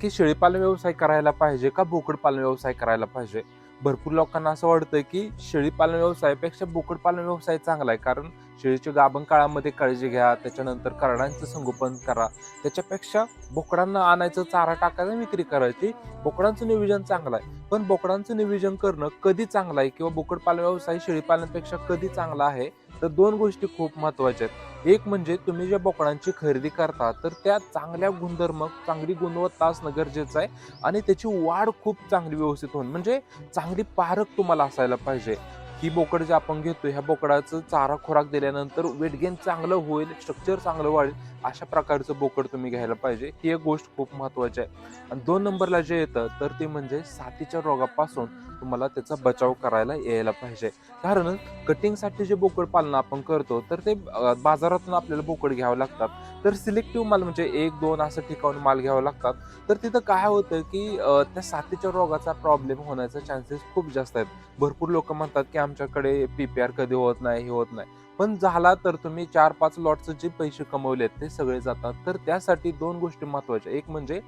की शेळीपालन व्यवसाय करायला पाहिजे का बोकडपालन व्यवसाय करायला पाहिजे? भरपूर लोकांना असं वाटतं की शेळीपालन व्यवसायापेक्षा बोकडपालन व्यवसाय चांगला आहे. कारण शेळीच्या गाभण काळामध्ये काळजी घ्या त्याच्यानंतर करडांचं संगोपन करा. त्याच्यापेक्षा बोकडांना आणायचं चारा टाकायचं विक्री करायची बोकडांचं नियोजन चांगलं आहे. पण बोकडांचं नियोजन करणं कधी चांगलं आहे? किंवा बोकडपालन व्यवसाय शेळीपालनापेक्षा कधी चांगला आहे? तर दोन गोष्टी खूप महत्त्वाच्या आहेत. एक म्हणजे तुम्ही ज्या बोकडांची खरेदी करता तर त्या चांगल्या गुणधर्म चांगली गुणवत्ता असणं गरजेचं आहे आणि त्याची वाढ खूप चांगली व्यवस्थित होईल म्हणजे चांगली पारख तुम्हाला असायला पाहिजे. ही बोकड जे आपण घेतो ह्या बोकडाचं चारा खोराक दिल्यानंतर वेट गेन चांगलं होईल स्ट्रक्चर चांगलं वाढेल अशा प्रकारचं बोकड तुम्ही घ्यायला पाहिजे. ही एक गोष्ट खूप महत्वाची आहे. आणि दोन नंबरला जे येतं तर ते म्हणजे साथीच्या रोगापासून तुम्हाला त्याचा बचाव करायला यायला पाहिजे. कारण कटिंगसाठी जे बोकड पालन आपण करतो तर ते बाजारातून आपल्याला बोकड घ्यावं लागतात. तर सिलेक्टिव्ह माल म्हणजे एक दोन असं ठिकाण माल घ्यावं लागतात. तर तिथं काय होतं की त्या साथीच्या रोगाचा प्रॉब्लेम होण्याचा चान्सेस खूप जास्त आहेत. भरपूर लोक म्हणतात की आमच्याकडे पीपीआर कधी होत नाही हे होत नाही. पण झाला तर तुम्ही चार पाच लॉटचं जे पैसे कमवलेत ते सगळे जातात. तर त्यासाठी दोन गोष्टी महत्त्वाच्या एक म्हणजे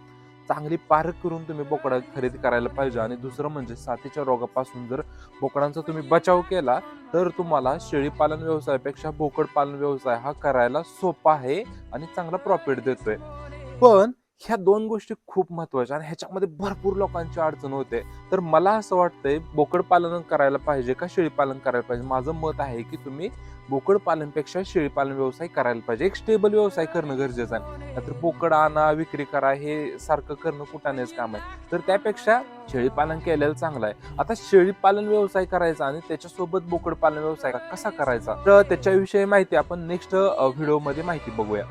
चांगली पारख करून तुम्ही बोकडा खरेदी करायला पाहिजे आणि दुसरं म्हणजे साथीच्या रोगापासून जर बोकडांचा तुम्ही बचाव केला तर तुम्हाला शेळीपालन व्यवसायापेक्षा बोकड पालन व्यवसाय हा करायला सोपा आहे आणि चांगला प्रॉफिट देतोय. पण ह्या दोन गोष्टी खूप महत्त्वाच्या आणि ह्याच्यामध्ये भरपूर लोकांची अडचण होते. तर मला असं वाटतंय बोकड पालन करायला पाहिजे का शेळीपालन करायला पाहिजे? माझं मत आहे की तुम्ही बोकड पालनपेक्षा शेळीपालन व्यवसाय करायला पाहिजे. एक स्टेबल व्यवसाय करणं गरजेचं आहे. नाहीतर बोकड आणा विक्री करा हे सारखं करणं कुठानेच काम आहे. तर त्यापेक्षा शेळीपालन केलेलं चांगलं आहे. आता शेळीपालन व्यवसाय करायचा आणि त्याच्यासोबत बोकड पालन व्यवसाय कसा करायचा? तर त्याच्याविषयी माहिती आपण नेक्स्ट व्हिडिओमध्ये माहिती बघूया.